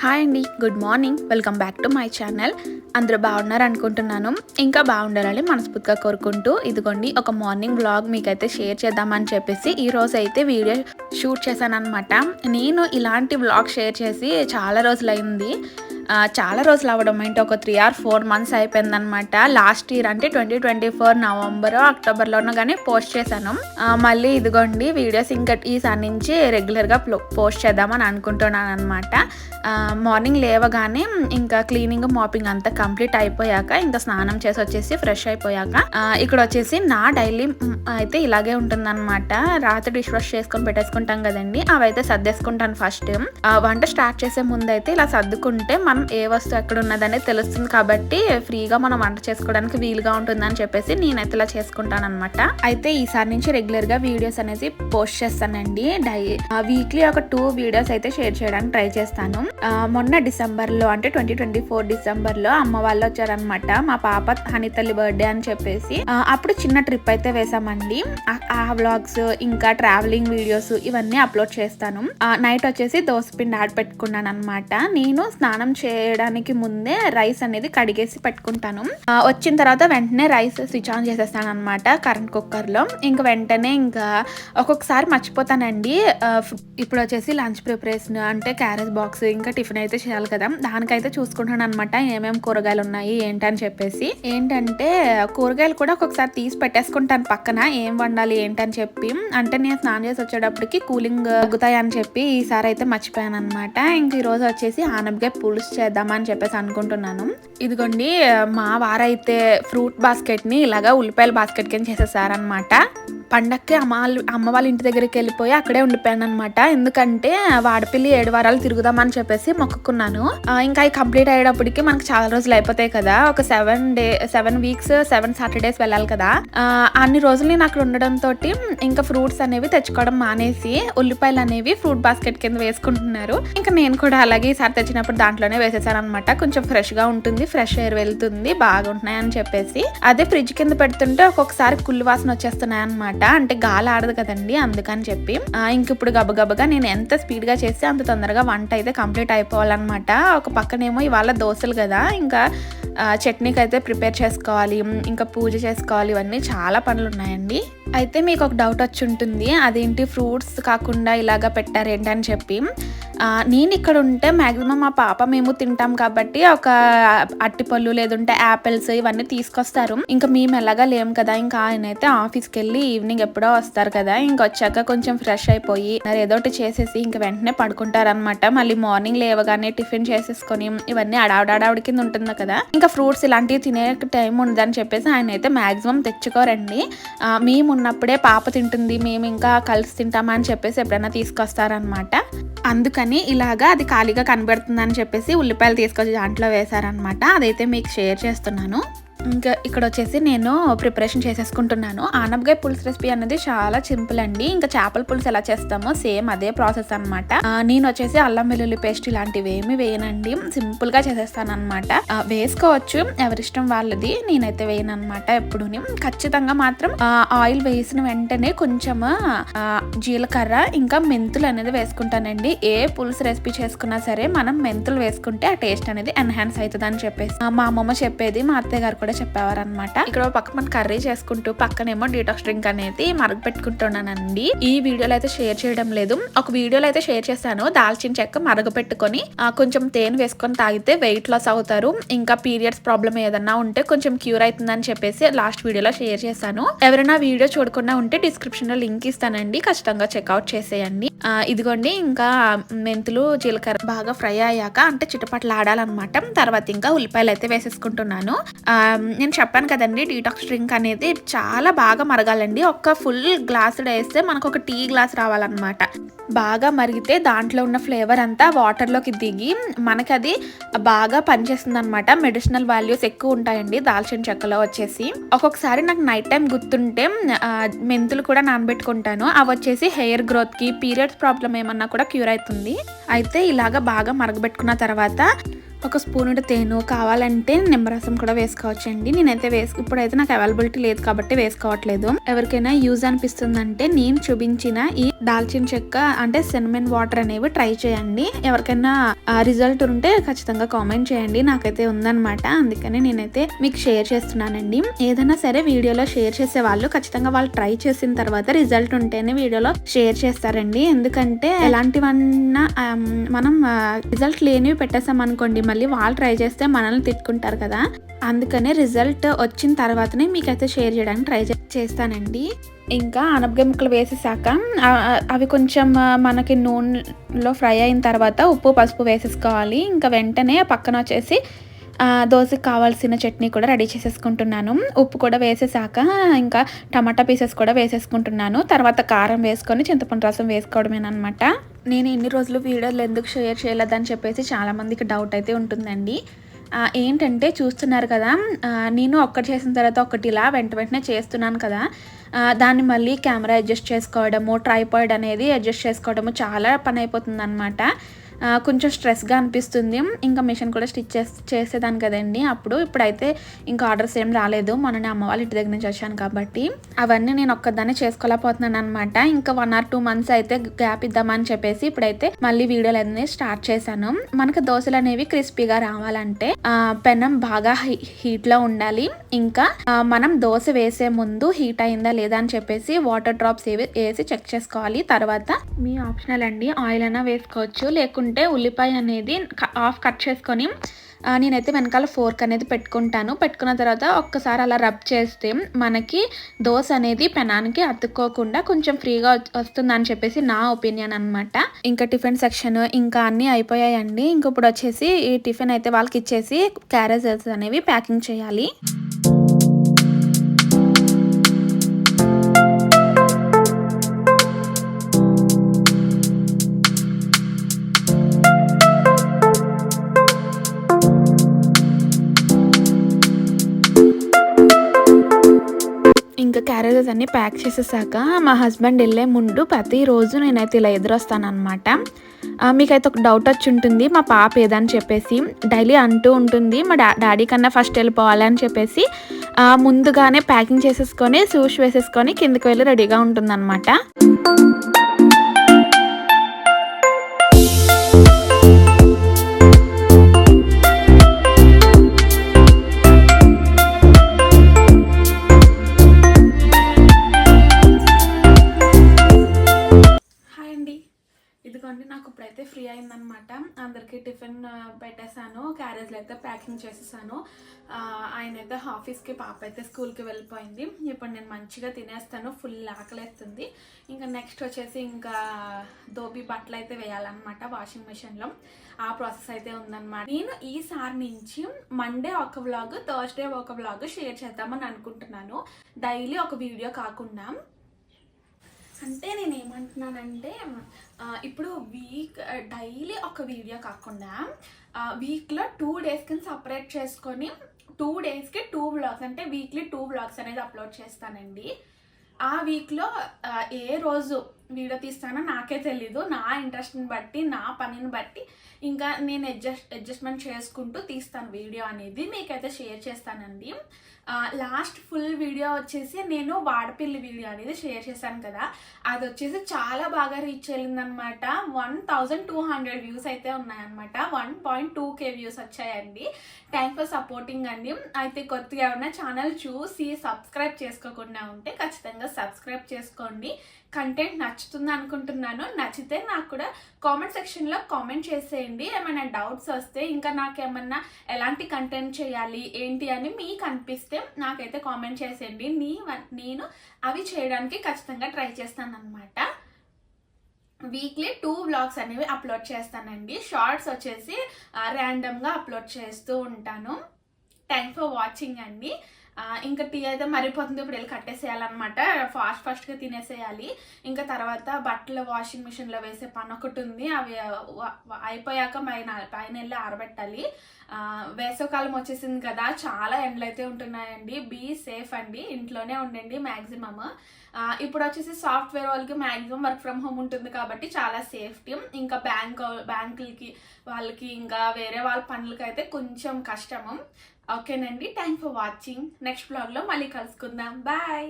Hi అండి good morning. Welcome back to my channel. అందరూ బాగున్నారు అనుకుంటున్నాను. ఇంకా బాగుండాలని మనస్ఫూర్తిగా కోరుకుంటూ ఇదిగోండి ఒక మార్నింగ్ వ్లాగ్ మీకైతే షేర్ చేద్దామని చెప్పేసి ఈ రోజు అయితే వీడియో షూట్ చేశాను అనమాట నేను ఇలాంటి వ్లాగ్ షేర్ చేసి చాలా రోజులైంది. చాలా రోజులు అవ్వడం. ఏంటి ఒక త్రీ ఆర్ ఫోర్ మంత్స్ అయిపోయిందనమాట లాస్ట్ ఇయర్ అంటే ట్వంటీ ట్వంటీ ఫోర్ నవంబర్ అక్టోబర్లోనూ కానీ పోస్ట్ చేశాను. మళ్ళీ ఇదిగోండి వీడియోస్ ఇంకా ఈసారి నుంచి రెగ్యులర్గా పోస్ట్ చేద్దామని అనుకుంటున్నాను అనమాట మార్నింగ్ లేవగానే ఇంకా క్లీనింగ్ మాపింగ్ అంతా కంప్లీట్ అయిపోయాక ఇంకా స్నానం చేసి వచ్చేసి ఫ్రెష్ అయిపోయాక ఇక్కడ వచ్చేసి నా డైలీ అయితే ఇలాగే ఉంటుందన్నమాట. రాత్రి డిష్ వాష్ చేసుకొని పెట్టేసుకుంటాం కదండి అవి అయితే సర్దేసుకుంటాను ఫస్ట్ వంట స్టార్ట్ చేసే ముందు అయితే ఇలా సర్దుకుంటే మన ఏ వస్తువు ఎక్కడ ఉన్నదనేది తెలుస్తుంది కాబట్టి ఫ్రీగా మనం వంట చేసుకోవడానికి వీలుగా ఉంటుందని చెప్పేసి నేనైతే ఇలా చేసుకుంటానమాట అయితే ఈసారి నుంచి రెగ్యులర్గా వీడియోస్ అనేసి పోస్ట్ చేస్తానండి. డై వీక్లీ ఒక టూ వీడియోస్ అయితే షేర్ చేయడానికి ట్రై చేస్తాను. మొన్న డిసెంబర్లో అంటే ట్వంటీ ట్వంటీ ఫోర్ డిసెంబర్లో అమ్మ వాళ్ళు వచ్చారనమాట మా పాప హనితల్లి బర్త్డే అని చెప్పేసి. అప్పుడు చిన్న ట్రిప్ అయితే వేసామండి. ఆ- వ్లాగ్స్ ఇంకా ట్రావెలింగ్ వీడియోస్ ఇవన్నీ అప్లోడ్ చేస్తాను. నైట్ వచ్చేసి దోసపిండి ఆడ పెట్టుకున్నాను అనమాట నేను స్నానం చేయడానికి ముందే రైస్ అనేది కడిగేసి పెట్టుకుంటాను. వచ్చిన తర్వాత వెంటనే రైస్ స్విచ్ ఆన్ చేసేస్తాను అనమాట కరెంట్ కుక్కర్లో. ఇంకా వెంటనే ఇంకా ఒక్కొక్కసారి మర్చిపోతానండి. ఇప్పుడు వచ్చేసి లంచ్ ప్రిపరేషన్ అంటే క్యారేజ్ బాక్స్ ఇంకా టిఫిన్ అయితే చేయాలి కదా. దానికైతే చూసుకుంటాను అనమాట ఏమేమి కూరగాయలు ఉన్నాయి ఏంటని చెప్పేసి. ఏంటంటే కూరగాయలు కూడా ఒక్కొక్కసారి తీసి పెట్టేసుకుంటాను పక్కన ఏం వండాలి ఏంటని చెప్పి. అంటే నేను స్నానం చేసి వచ్చేటప్పటికి కూలింగ్ తగ్గుతాయని చెప్పి ఈసారి అయితే మర్చిపోయాను అనమాట ఇంక ఈరోజు వచ్చేసి ఆనపకాయ పులుసు చేద్దామని చెప్పేసి అనుకుంటున్నాను. ఇదిగోండి మా వారైతే ఫ్రూట్ బాస్కెట్ని ఇలాగా ఉల్లిపాయల బాస్కెట్ కింద చేసేసారనమాట పండక్కి అమ్మ వాళ్ళు అమ్మ వాళ్ళ ఇంటి దగ్గరికి వెళ్ళిపోయి అక్కడే ఉండిపోయాను అనమాట ఎందుకంటే వాడపిల్లి ఏడు వారాలు తిరుగుదామని చెప్పేసి మొక్కుకున్నాను. ఇంకా అవి కంప్లీట్ అయ్యేటప్పటికి మనకు చాలా రోజులు అయిపోతాయి కదా. ఒక seven day seven weeks seven Saturdays వెళ్ళాలి కదా. అన్ని రోజులు నేను అక్కడ ఉండడంతో తోటి ఇంకా ఫ్రూట్స్ అనేవి తెచ్చుకోవడం మానేసి ఉల్లిపాయలు అనేవి ఫ్రూట్ బాస్కెట్ కింద వేసుకుంటున్నారు. ఇంకా నేను కూడా అలాగే ఈసారి తెచ్చినప్పుడు దాంట్లోనే వేసేసాను అనమాట కొంచెం ఫ్రెష్గా ఉంటుంది ఫ్రెష్ ఎయిర్ వెళ్తుంది బాగుంటున్నాయి అని చెప్పేసి. అదే ఫ్రిడ్జ్ కింద పెడుతుంటే ఒక్కొక్కసారి కుళ్ళు వాసన వచ్చేస్తున్నాయి అనమాట అంటే గాలి ఆడదు కదండి అందుకని చెప్పి. ఇంక ఇప్పుడు గబగబగా నేను ఎంత స్పీడ్గా చేస్తే అంత తొందరగా వంట అయితే కంప్లీట్ అయిపోవాలన్నమాట. ఒక పక్కనేమో ఇవాళ దోశలు కదా ఇంకా చట్నీకి అయితే ప్రిపేర్ చేసుకోవాలి ఇంకా పూజ చేసుకోవాలి ఇవన్నీ చాలా పనులు ఉన్నాయండి అయితే మీకు ఒక డౌట్ వచ్చి ఉంటుంది అదేంటి ఫ్రూట్స్ కాకుండా ఇలాగ పెట్టారేంటి అని చెప్పి నేను ఇక్కడ ఉంటే మ్యాక్సిమం మా పాప మేము తింటాం కాబట్టి ఒక అట్టిపళ్ళు లేదంటే యాపిల్స్ ఇవన్నీ తీసుకొస్తారు. ఇంకా మేము ఎలాగా లేము కదా ఇంకా ఆయన అయితే ఆఫీస్కి వెళ్ళి ఈవినింగ్ ఎప్పుడో వస్తారు కదా ఇంకా వచ్చాక కొంచెం ఫ్రెష్ అయిపోయి మరి ఏదో ఒకటి చేసేసి ఇంకా వెంటనే పడుకుంటారనమాట మళ్ళీ మార్నింగ్ లేవగానే టిఫిన్ చేసేసుకొని ఇవన్నీ అడావిడావిడి కింద ఉంటుంది కదా. ఇంకా ఫ్రూట్స్ ఇలాంటివి తినే టైం ఉండదని చెప్పేసి ఆయన అయితే మ్యాక్సిమం తెచ్చుకోరండి మేము ఉన్నప్పుడే పాప తింటుంది మేము ఇంకా కలిసి తింటామా అని చెప్పేసి ఎప్పుడైనా తీసుకొస్తారనమాట అందుకని ఇలాగా అది ఖాళీగా కనబడుతుందని చెప్పేసి ఉల్లిపాయలు తీసుకొచ్చి దాంట్లో వేశారనమాట అదైతే మీకు షేర్ చేస్తున్నాను. ఇంకా ఇక్కడ వచ్చేసి నేను ప్రిపరేషన్ చేసేసుకుంటున్నాను. ఆనపకాయ పులుసు రెసిపీ అనేది చాలా సింపుల్ అండి. ఇంకా చేపల పులుసు ఎలా చేస్తామో సేమ్ అదే ప్రాసెస్ అనమాట నేను వచ్చేసి అల్లం వెల్లుల్లి పేస్ట్ ఇలాంటివి ఏమి వేయనండి. సింపుల్గా చేసేస్తాను అనమాట వేసుకోవచ్చు. ఎవరిష్టం వాళ్ళది నేనైతే వేయను అనమాట ఎప్పుడు ఖచ్చితంగా మాత్రం ఆయిల్ వేసిన వెంటనే కొంచెం జీలకర్ర ఇంకా మెంతులు అనేది వేసుకుంటానండి. ఏ పులుసు రెసిపీ చేసుకున్నా సరే మనం మెంతులు వేసుకుంటే ఆ టేస్ట్ అనేది ఎన్హాన్స్ అవుతుంది అని చెప్పేసి మా అమ్మమ్మ చెప్పేది మా అత్తయ్య గారు కూడా చెప్పేవారనమాట ఇక్కడ పక్క మన కర్రీ చేసుకుంటూ పక్కనేమో డీటాక్స్ డ్రింక్ అనేది మరగ పెట్టుకుంటున్నానండి ఈ వీడియోలో అయితే షేర్ చేయడం లేదు. ఒక వీడియోలో అయితే షేర్ చేశాను. దాల్చిన చెక్క మరగ పెట్టుకొని కొంచెం తేనె వేసుకొని తాగితే వెయిట్ లాస్ అవుతారు. ఇంకా పీరియడ్స్ ప్రాబ్లం ఏదన్నా ఉంటే కొంచెం క్యూర్ అవుతుందని చెప్పేసి లాస్ట్ వీడియోలో షేర్ చేశాను. ఎవరైనా వీడియో చూడకుండా ఉంటే డిస్క్రిప్షన్లో లింక్ ఇస్తానండి. ఖచ్చితంగా చెక్అవుట్ చేసేయండి. ఇదిగోండి ఇంకా మెంతులు జీలకర్ర బాగా ఫ్రై అయ్యాక అంటే చిటపట్లు ఆడాలన్నమాట తర్వాత ఇంకా ఉల్లిపాయలు అయితే వేసేసుకుంటున్నాను. ఆ, నేను చెప్పాను కదండి డీటాక్స్ డ్రింక్ అనేది చాలా బాగా మరగాలండి. ఒక్క ఫుల్ గ్లాస్ వేస్తే మనకు ఒక టీ గ్లాస్ రావాలన్నమాట. బాగా మరిగితే దాంట్లో ఉన్న ఫ్లేవర్ అంతా వాటర్లోకి దిగి మనకి అది బాగా పనిచేస్తుంది అనమాట మెడిసినల్ వాల్యూస్ ఎక్కువ ఉంటాయండి దాల్చిన చెక్కలో వచ్చేసి. ఒక్కొక్కసారి నాకు నైట్ టైం గుర్తుంటే మెంతులు కూడా నానబెట్టుకుంటాను. అవి వచ్చేసి హెయిర్ గ్రోత్కి పీరియడ్స్ ప్రాబ్లం ఏమన్నా కూడా క్యూర్ అవుతుంది. అయితే ఇలాగా బాగా మరగబెట్టుకున్న తర్వాత ఒక స్పూన్ తేను కావాలంటే నిమ్మరసం కూడా వేసుకోవచ్చండి. నేనైతే వేసు ఇప్పుడైతే నాకు అవైలబిలిటీ లేదు కాబట్టి వేసుకోవట్లేదు. ఎవరికైనా యూజ్ అనిపిస్తుందంటే నేను చూపించిన ఈ దాల్చిన చెక్క అంటే సినిమన్ వాటర్ అనేవి ట్రై చేయండి. ఎవరికైనా రిజల్ట్ ఉంటే ఖచ్చితంగా కామెంట్ చేయండి. నాకైతే ఉందన్నమాట. అందుకని నేనైతే మీకు షేర్ చేస్తున్నానండి. ఏదైనా సరే వీడియోలో షేర్ చేసే వాళ్ళు ఖచ్చితంగా వాళ్ళు ట్రై చేసిన తర్వాత రిజల్ట్ ఉంటేనే వీడియోలో షేర్ చేస్తారండి. ఎందుకంటే ఎలాంటివన్నా మనం రిజల్ట్ లేనివి పెట్టేసాం అనుకోండి మళ్ళీ వాళ్ళు ట్రై చేస్తే మనల్ని తిట్టుకుంటారు కదా. అందుకనే రిజల్ట్ వచ్చిన తర్వాతనే మీకైతే షేర్ చేయడానికి ట్రై చేస్తానండి. ఇంకా అనపగింకలు వేసేసాక అవి కొంచెం మనకి నూనెలో ఫ్రై అయిన తర్వాత ఉప్పు పసుపు వేసేసుకోవాలి. ఇంకా వెంటనే పక్కన వచ్చేసి దోశకు కావాల్సిన చట్నీ కూడా రెడీ చేసేసుకుంటున్నాను. ఉప్పు కూడా వేసేసాక ఇంకా టమాటా పీసెస్ కూడా వేసేసుకుంటున్నాను. తర్వాత కారం వేసుకొని చింతపండు రసం వేసుకోవడమేనమాట నేను ఎన్ని రోజులు వీడియోలు ఎందుకు షేర్ చేయలేదని చెప్పేసి చాలామందికి డౌట్ అయితే ఉంటుందండి. ఏంటంటే చూస్తున్నారు కదా నేను ఒక్కటి చేసిన తర్వాత ఒకటి ఇలా వెంట వెంటనే చేస్తున్నాను కదా. దాన్ని మళ్ళీ కెమెరా అడ్జస్ట్ చేసుకోవడము ట్రైపాయిడ్ అనేది అడ్జస్ట్ చేసుకోవడము చాలా పని అయిపోతుంది అనమాట కొంచెం స్ట్రెస్గా అనిపిస్తుంది. ఇంకా మిషన్ కూడా స్టిచ్ చేస్ చేసేదాన్ని కదండి. అప్పుడు ఇప్పుడైతే ఇంకా ఆర్డర్స్ ఏం రాలేదు. మొన్ననే అమ్మ వాళ్ళ ఇంటి దగ్గర నుంచి వచ్చాను కాబట్టి. అవన్నీ నేను ఒక్కదాన్ని చేసుకోలేకపోతున్నాను అనమాట ఇంకా వన్ ఆర్ టూ మంత్స్ అయితే గ్యాప్ ఇద్దామని చెప్పేసి ఇప్పుడైతే మళ్ళీ వీడియోలు అనేది స్టార్ట్ చేశాను. మనకు దోశలు అనేవి క్రిస్పీగా రావాలంటే పెనం బాగా హీ- ఉండాలి. ఇంకా మనం దోశ వేసే ముందు హీట్ అయిందా లేదా అని చెప్పేసి వాటర్ డ్రాప్స్ ఏవి వేసి చెక్ చేసుకోవాలి. తర్వాత మీ ఆప్షనల్ అండి. ఆయిల్ అయినా వేసుకోవచ్చు. లేకుంటే ఉల్లిపాయ అనేది ఆఫ్ హాఫ్ కట్ చేసుకొని నేనైతే వెనకాల ఫోర్క్ అనేది పెట్టుకుంటాను. పెట్టుకున్న తర్వాత ఒక్కసారి అలా రబ్ చేస్తే మనకి దోశ అనేది పెనానికి అతుక్కోకుండా కొంచెం ఫ్రీగా వస్తుంది అని చెప్పేసి నా ఒపీనియన్ అనమాట ఇంకా టిఫిన్ సెక్షన్ ఇంకా అన్నీ అయిపోయాయండి. ఇంక ఇప్పుడు వచ్చేసి ఈ టిఫిన్ అయితే వాళ్ళకి ఇచ్చేసి క్యారేజెస్ అనేవి ప్యాకింగ్ చేయాలి. ఇంకా క్యారేజెస్ అన్ని ప్యాక్ చేసేసాక మా హస్బెండ్ వెళ్ళే ముందు ప్రతిరోజు నేనైతే ఇలా ఎదురొస్తానమాట మీకైతే ఒక డౌట్ వచ్చి ఉంటుంది మా పాప ఏదని చెప్పేసి డైలీ అంటూ ఉంటుంది మా డా డాడీ కన్నా ఫస్ట్ వెళ్ళిపోవాలని చెప్పేసి ముందుగానే ప్యాకింగ్ చేసేసుకొని సూష్ వేసేసుకొని కిందకి వెళ్ళి రెడీగా ఉంటుందన్నమాట. అందరికీ టిఫిన్ పెట్టేశాను. క్యారేజ్లో అయితే ప్యాకింగ్ చేసేసాను. ఆయన అయితే ఆఫీస్కి పాప అయితే స్కూల్కి వెళ్ళిపోయింది. ఇప్పుడు నేను మంచిగా తినేస్తాను ఫుల్ ఆకలేస్తుంది. ఇంకా నెక్స్ట్ వచ్చేసి ఇంకా దోబీ బట్టలు అయితే వేయాలన్నమాట వాషింగ్ మిషన్లో. ఆ ప్రాసెస్ అయితే ఉందన్నమాట. నేను ఈసారి నుంచి మండే ఒక వ్లాగ్ థర్స్డే ఒక వ్లాగ్ షేర్ చేద్దామని అనుకుంటున్నాను. డైలీ ఒక వీడియో కాకుండా అంటే నేను ఏమంటున్నానంటే ఇప్పుడు వీక్ డైలీ ఒక వీడియో కాకుండా వీక్లో టూ డేస్కి సపరేట్ చేసుకొని టూ డేస్కి టూ వ్లాగ్స్ అంటే వీక్లీ టూ వ్లాగ్స్ అనేది అప్లోడ్ చేస్తానండి. ఆ వీక్లో ఏ రోజు వీడియో తీస్తానో నాకే తెలీదు. నా ఇంట్రెస్ట్ని బట్టి నా పనిని బట్టి ఇంకా నేను అడ్జస్ట్ అడ్జస్ట్మెంట్ చేసుకుంటూ తీస్తాను వీడియో అనేది. మీకైతే షేర్ చేస్తానండి. లాస్ట్ ఫుల్ వీడియో వచ్చేసి నేను వాడపిల్లి వీడియో అనేది షేర్ చేశాను కదా. అది వచ్చేసి చాలా బాగా reach వెళ్ళిందనమాట one thousand two hundred views అయితే ఉన్నాయన్నమాట. One point two K views వచ్చాయండి. థ్యాంక్ ఫర్ సపోర్టింగ్ అండి. అయితే కొత్తగా ఉన్న ఛానల్ చూసి సబ్స్క్రైబ్ చేసుకోకుండా ఉంటే ఖచ్చితంగా సబ్స్క్రైబ్ చేసుకోండి. కంటెంట్ నచ్చుతుంది అనుకుంటున్నాను. నచ్చితే నాకు కూడా కామెంట్ సెక్షన్లో కామెంట్ చేసేయండి. ఏమైనా డౌట్స్ వస్తే ఇంకా నాకు ఏమన్నా ఎలాంటి కంటెంట్ చేయాలి ఏంటి అని మీకు అనిపిస్తే నాకైతే కామెంట్ చేసేయండి. నీ నేను అవి చేయడానికి ఖచ్చితంగా ట్రై చేస్తాను అనమాట వీక్లీ టూ వ్లాగ్స్ అనేవి అప్లోడ్ చేస్తానండి. షార్ట్స్ వచ్చేసి ర్యాండమ్గా అప్లోడ్ చేస్తూ ఉంటాను. థ్యాంక్ ఫర్ వాచింగ్ అండి. ఇంకా టీ అయితే మరిపోతుంది. ఇప్పుడు వెళ్ళి కట్టేసేయాలన్నమాట. ఫాస్ట్ ఫాస్ట్గా తినేసేయాలి. ఇంకా తర్వాత బట్టలు వాషింగ్ మిషన్లో వేసే పని ఒకటి ఉంది. అవి అయిపోయాక పైన పైన వెళ్ళి ఆరబెట్టాలి. వేసవకాలం వచ్చేసింది కదా. చాలా ఎండలు అయితే ఉంటున్నాయండి. బీ సేఫ్ అండి. ఇంట్లోనే ఉండండి మ్యాక్సిమమ్ ఇప్పుడు వచ్చేసి సాఫ్ట్వేర్ వాళ్ళకి మ్యాక్సిమం వర్క్ ఫ్రమ్ హోమ్ ఉంటుంది కాబట్టి చాలా సేఫ్టీ ఇంకా బ్యాంక్ బ్యాంకులకి వాళ్ళకి ఇంకా వేరే వాళ్ళ పనులకి అయితే కొంచెం కష్టము. ఓకేనండి. థ్యాంక్ ఫర్ వాచింగ్ నెక్స్ట్ బ్లాగ్లో మళ్ళీ కలుసుకుందాం. బాయ్